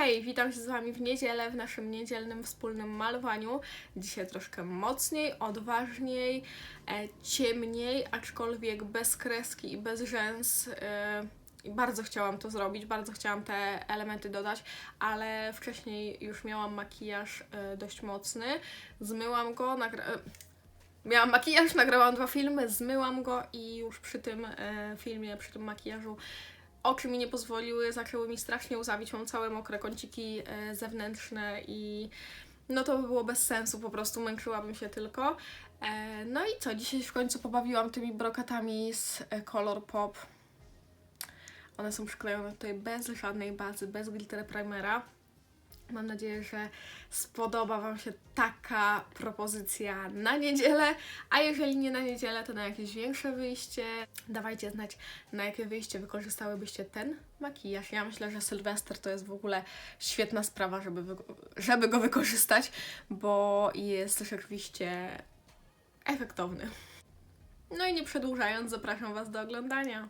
Hej, witam się z Wami w niedzielę w naszym niedzielnym wspólnym malowaniu. Dzisiaj troszkę mocniej, odważniej, e, ciemniej, aczkolwiek bez kreski i bez rzęs. E, bardzo chciałam to zrobić, bardzo chciałam te elementy dodać, ale wcześniej już miałam makijaż e, dość mocny. Zmyłam go, nagra- e, Miałam makijaż, nagrałam dwa filmy, zmyłam go i już przy tym e, filmie, przy tym makijażu oczy mi nie pozwoliły, zaczęły mi strasznie łzawić, mam całe mokre kąciki e, zewnętrzne i no to by było bez sensu, po prostu męczyłabym się tylko. E, no i co, dzisiaj w końcu pobawiłam tymi brokatami z e, Color Pop. One są przyklejone tutaj bez żadnej bazy, bez glitter primera. Mam nadzieję, że spodoba Wam się taka propozycja na niedzielę, a jeżeli nie na niedzielę, to na jakieś większe wyjście. Dawajcie znać, na jakie wyjście wykorzystałybyście ten makijaż. Ja myślę, że Sylwester to jest w ogóle świetna sprawa, żeby, żeby go wykorzystać, bo jest rzeczywiście efektowny. No i nie przedłużając, zapraszam Was do oglądania.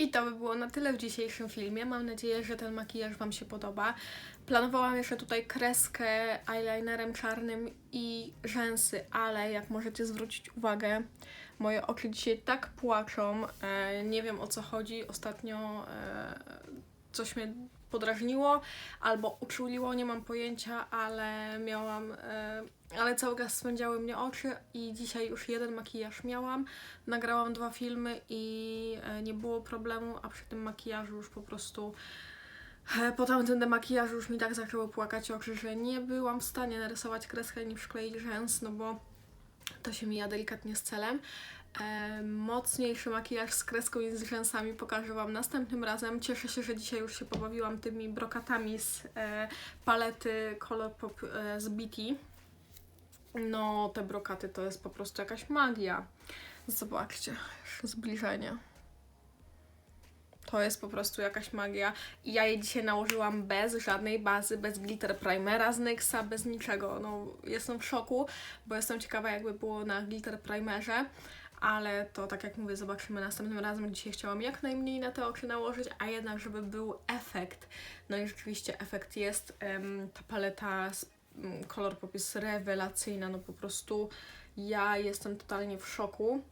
I to by było na tyle w dzisiejszym filmie. Mam nadzieję, że ten makijaż Wam się podoba. Planowałam jeszcze tutaj kreskę eyelinerem czarnym i rzęsy, ale jak możecie zwrócić uwagę, moje oczy dzisiaj tak płaczą. E, nie wiem o co chodzi. Ostatnio e, coś mnie podrażniło albo uczuliło, nie mam pojęcia, ale miałam, e, ale cały czas spędziały mnie oczy i dzisiaj już jeden makijaż miałam. Nagrałam dwa filmy i e, nie było problemu, a przy tym makijażu już po prostu e, po tamtym demakijażu już mi tak zaczęło płakać oczy, że nie byłam w stanie narysować kreskę ani przykleić rzęs, no bo to się mija delikatnie z celem. E, mocniejszy makijaż z kreską i z rzęsami pokażę Wam następnym razem. Cieszę się, że dzisiaj już się pobawiłam tymi brokatami z e, palety Colourpop e, z BT. No, te brokaty to jest po prostu jakaś magia. Zobaczcie, zbliżenie. To jest po prostu jakaś magia. I ja je dzisiaj nałożyłam bez żadnej bazy, bez glitter primera z NYXa, bez niczego. No, jestem w szoku, bo jestem ciekawa, jakby było na glitter primerze. Ale to, tak jak mówię, zobaczymy następnym razem. Dzisiaj chciałam jak najmniej na te oczy nałożyć, a jednak, żeby był efekt. No i rzeczywiście efekt jest. Ta paleta mm, Color Pop jest rewelacyjna. No po prostu ja jestem totalnie w szoku.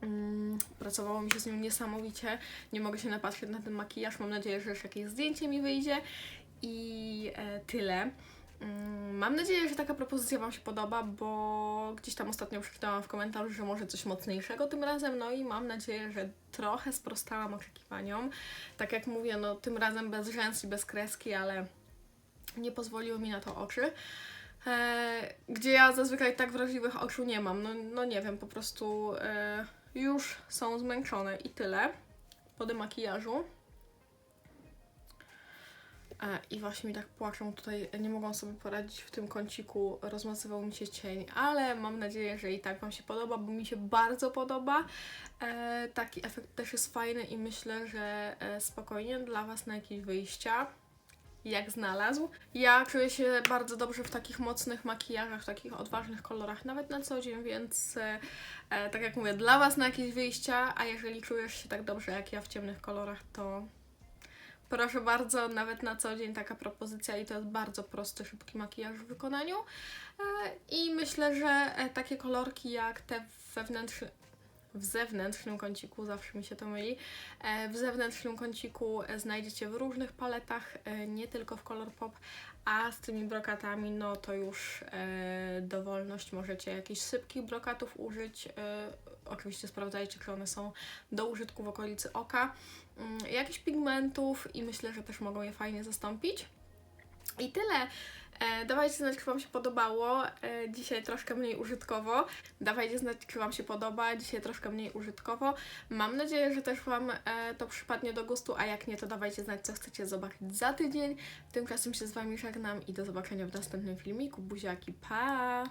Mm, Pracowało mi się z nią niesamowicie. Nie mogę się napatrzeć na ten makijaż. Mam nadzieję, że już jakieś zdjęcie mi wyjdzie. I e, tyle. Mm, Mam nadzieję, że taka propozycja Wam się podoba, bo gdzieś tam ostatnio przeczytałam w komentarzu, że może coś mocniejszego tym razem, no i mam nadzieję, że trochę sprostałam oczekiwaniom. Tak jak mówię, no tym razem bez rzęs i bez kreski, ale nie pozwoliły mi na to oczy. E, gdzie ja zazwyczaj tak wrażliwych oczu nie mam. No, no nie wiem, po prostu e, już są zmęczone i tyle po demakijażu. I właśnie mi tak płaczą tutaj, nie mogą sobie poradzić w tym kąciku, rozmazywał mi się cień, ale mam nadzieję, że i tak Wam się podoba, bo mi się bardzo podoba. E, taki efekt też jest fajny i myślę, że e, spokojnie dla Was na jakieś wyjścia, jak znalazł. Ja czuję się bardzo dobrze w takich mocnych makijażach, takich odważnych kolorach, nawet na co dzień, więc e, e, tak jak mówię, dla Was na jakieś wyjścia, a jeżeli czujesz się tak dobrze jak ja w ciemnych kolorach, to Proszę bardzo, nawet na co dzień taka propozycja i to jest bardzo prosty, szybki makijaż w wykonaniu. E, I myślę, że e, takie kolorki jak te wewnętrzne, w zewnętrznym kąciku, zawsze mi się to myli, e, w zewnętrznym kąciku znajdziecie w różnych paletach, nie tylko w Colourpop, a z tymi brokatami, no to już dowolność, możecie jakichś sypkich brokatów użyć, oczywiście sprawdzajcie, czy one są do użytku w okolicy oka, jakichś pigmentów i myślę, że też mogą je fajnie zastąpić. I tyle. E, dawajcie znać, czy Wam się podobało. E, dzisiaj troszkę mniej użytkowo. Dawajcie znać, czy Wam się podoba. Dzisiaj troszkę mniej użytkowo. Mam nadzieję, że też Wam e, to przypadnie do gustu, a jak nie, to dawajcie znać, co chcecie zobaczyć za tydzień. Tymczasem się z Wami żegnam i do zobaczenia w następnym filmiku. Buziaki, pa!